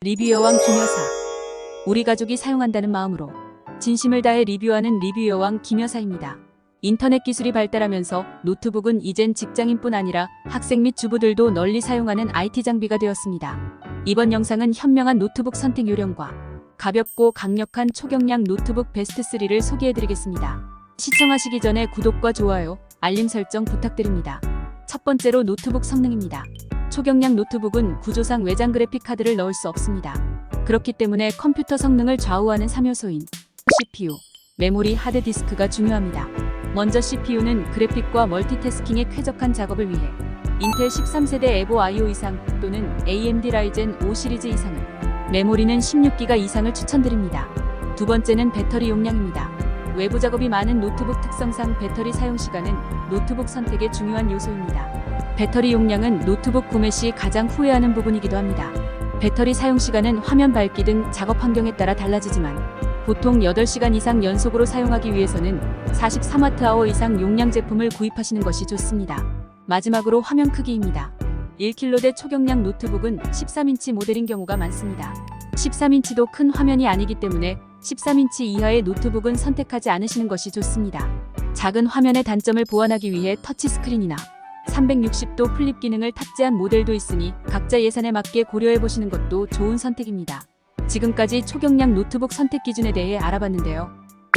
리뷰 여왕 김여사. 우리 가족이 사용한다는 마음으로 진심을 다해 리뷰하는 리뷰 여왕 김여사입니다. 인터넷 기술이 발달하면서 노트북은 이젠 직장인뿐 아니라 학생 및 주부들도 널리 사용하는 IT 장비가 되었습니다. 이번 영상은 현명한 노트북 선택 요령과 가볍고 강력한 초경량 노트북 베스트 3를 소개해드리겠습니다. 시청하시기 전에 구독과 좋아요, 알림 설정 부탁드립니다. 첫 번째로 노트북 성능입니다. 초경량 노트북은 구조상 외장 그래픽 카드를 넣을 수 없습니다. 그렇기 때문에 컴퓨터 성능을 좌우하는 3요소인 CPU, 메모리, 하드디스크가 중요합니다. 먼저 CPU는 그래픽과 멀티태스킹에 쾌적한 작업을 위해 인텔 13세대 에보 IO 이상 또는 AMD 라이젠 5 시리즈 이상을 메모리는 16기가 이상을 추천드립니다. 두 번째는 배터리 용량입니다. 외부 작업이 많은 노트북 특성상 배터리 사용 시간은 노트북 선택의 중요한 요소입니다. 배터리 용량은 노트북 구매 시 가장 후회하는 부분이기도 합니다. 배터리 사용 시간은 화면 밝기 등 작업 환경에 따라 달라지지만 보통 8시간 이상 연속으로 사용하기 위해서는 43Wh 이상 용량 제품을 구입하시는 것이 좋습니다. 마지막으로 화면 크기입니다. 1kg대 초경량 노트북은 13인치 모델인 경우가 많습니다. 13인치도 큰 화면이 아니기 때문에 13인치 이하의 노트북은 선택하지 않으시는 것이 좋습니다. 작은 화면의 단점을 보완하기 위해 터치스크린이나 360도 플립 기능을 탑재한 모델도 있으니 각자 예산에 맞게 고려해 보시는 것도 좋은 선택입니다. 지금까지 초경량 노트북 선택 기준에 대해 알아봤는데요.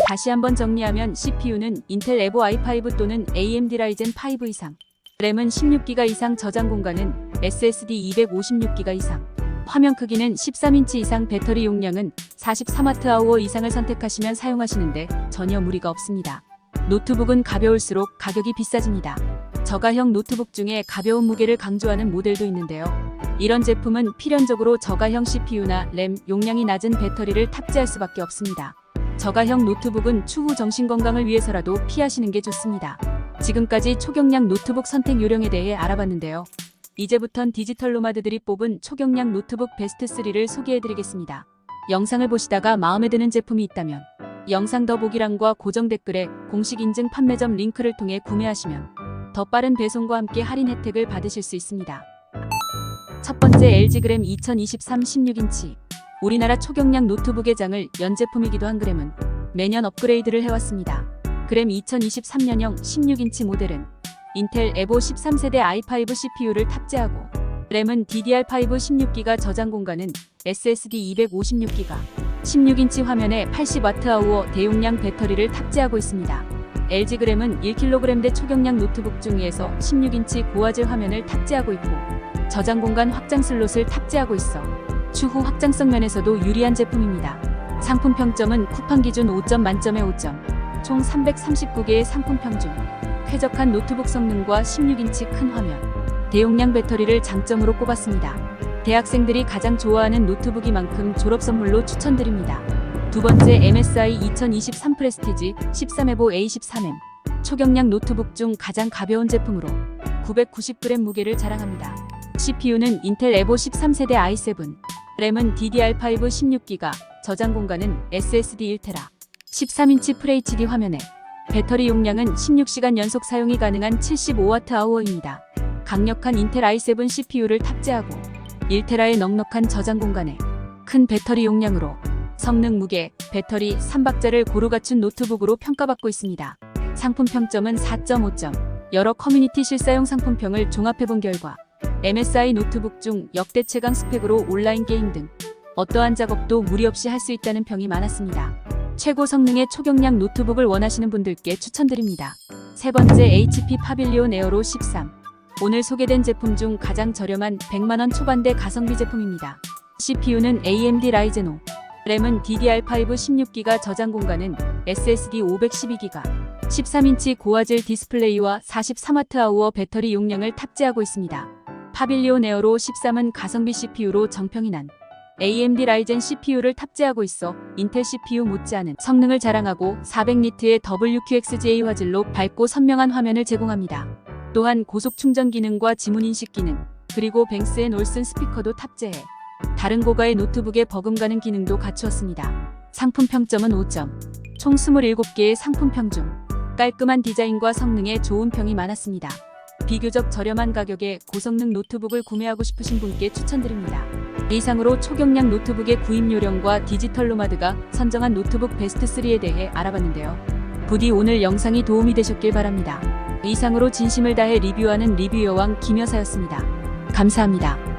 다시 한번 정리하면 CPU는 인텔 에보 i5 또는 AMD 라이젠 5 이상, 램은 16기가 이상 저장 공간은 SSD 256기가 이상, 화면 크기는 13인치 이상 배터리 용량은 43Wh 이상을 선택하시면 사용하시는데 전혀 무리가 없습니다. 노트북은 가벼울수록 가격이 비싸집니다. 저가형 노트북 중에 가벼운 무게를 강조하는 모델도 있는데요. 이런 제품은 필연적으로 저가형 CPU나 램, 용량이 낮은 배터리를 탑재할 수밖에 없습니다. 저가형 노트북은 추후 정신 건강을 위해서라도 피하시는 게 좋습니다. 지금까지 초경량 노트북 선택 요령에 대해 알아봤는데요. 이제부턴 디지털 노마드들이 뽑은 초경량 노트북 베스트 3를 소개해드리겠습니다. 영상을 보시다가 마음에 드는 제품이 있다면 영상 더보기란과 고정 댓글에 공식 인증 판매점 링크를 통해 구매하시면 더 빠른 배송과 함께 할인 혜택을 받으실 수 있습니다. 첫 번째 LG 그램 2023 16인치 우리나라 초경량 노트북의 장을 연 제품이기도 한 그램은 매년 업그레이드를 해왔습니다. 그램 2023년형 16인치 모델은 인텔 에보 13세대 i5 CPU를 탑재하고 램은 DDR5 16기가 저장 공간은 SSD 256기가 16인치 화면에 80Wh 대용량 배터리를 탑재하고 있습니다. LG 그램은 1kg대 초경량 노트북 중에서 16인치 고화질 화면을 탑재하고 있고 저장 공간 확장 슬롯을 탑재하고 있어 추후 확장성 면에서도 유리한 제품입니다. 상품 평점은 쿠팡 기준 5점 만점에 5점, 총 339개의 상품 평중, 쾌적한 노트북 성능과 16인치 큰 화면, 대용량 배터리를 장점으로 꼽았습니다. 대학생들이 가장 좋아하는 노트북이만큼 졸업 선물로 추천드립니다. 두 번째 MSI 2023 프레스티지 13에보 A13M 초경량 노트북 중 가장 가벼운 제품으로 990g 무게를 자랑합니다. CPU는 인텔 에보 13세대 i7, 램은 DDR5 16기가, 저장 공간은 SSD 1테라, 13인치 FHD 화면에 배터리 용량은 16시간 연속 사용이 가능한 75Wh입니다. 강력한 인텔 i7 CPU를 탑재하고 1테라의 넉넉한 저장 공간에 큰 배터리 용량으로 성능 무게, 배터리, 3박자를 고루 갖춘 노트북으로 평가받고 있습니다. 상품 평점은 4.5점. 여러 커뮤니티 실사용 상품평을 종합해본 결과 MSI 노트북 중 역대 최강 스펙으로 온라인 게임 등 어떠한 작업도 무리 없이 할 수 있다는 평이 많았습니다. 최고 성능의 초경량 노트북을 원하시는 분들께 추천드립니다. 세 번째 HP 파빌리온 에어로 13. 오늘 소개된 제품 중 가장 저렴한 100만원 초반대 가성비 제품입니다. CPU는 AMD 라이젠 5, 램은 DDR5 16기가 저장 공간은 SSD 512기가, 13인치 고화질 디스플레이와 43Wh 배터리 용량을 탑재하고 있습니다. 파빌리온 에어로 13은 가성비 CPU로 정평이 난 AMD 라이젠 CPU를 탑재하고 있어 인텔 CPU 못지않은 성능을 자랑하고 400니트의 WQXGA 화질로 밝고 선명한 화면을 제공합니다. 또한 고속 충전 기능과 지문 인식 기능, 그리고 뱅스 앤 올슨 스피커도 탑재해 다른 고가의 노트북에 버금가는 기능도 갖추었습니다. 상품 평점은 5점. 총 27개의 상품 평 중 깔끔한 디자인과 성능에 좋은 평이 많았습니다. 비교적 저렴한 가격에 고성능 노트북을 구매하고 싶으신 분께 추천드립니다. 이상으로 초경량 노트북의 구입 요령과 디지털 노마드가 선정한 노트북 베스트 3에 대해 알아봤는데요. 부디 오늘 영상이 도움이 되셨길 바랍니다. 이상으로 진심을 다해 리뷰하는 리뷰 여왕 김여사였습니다. 감사합니다.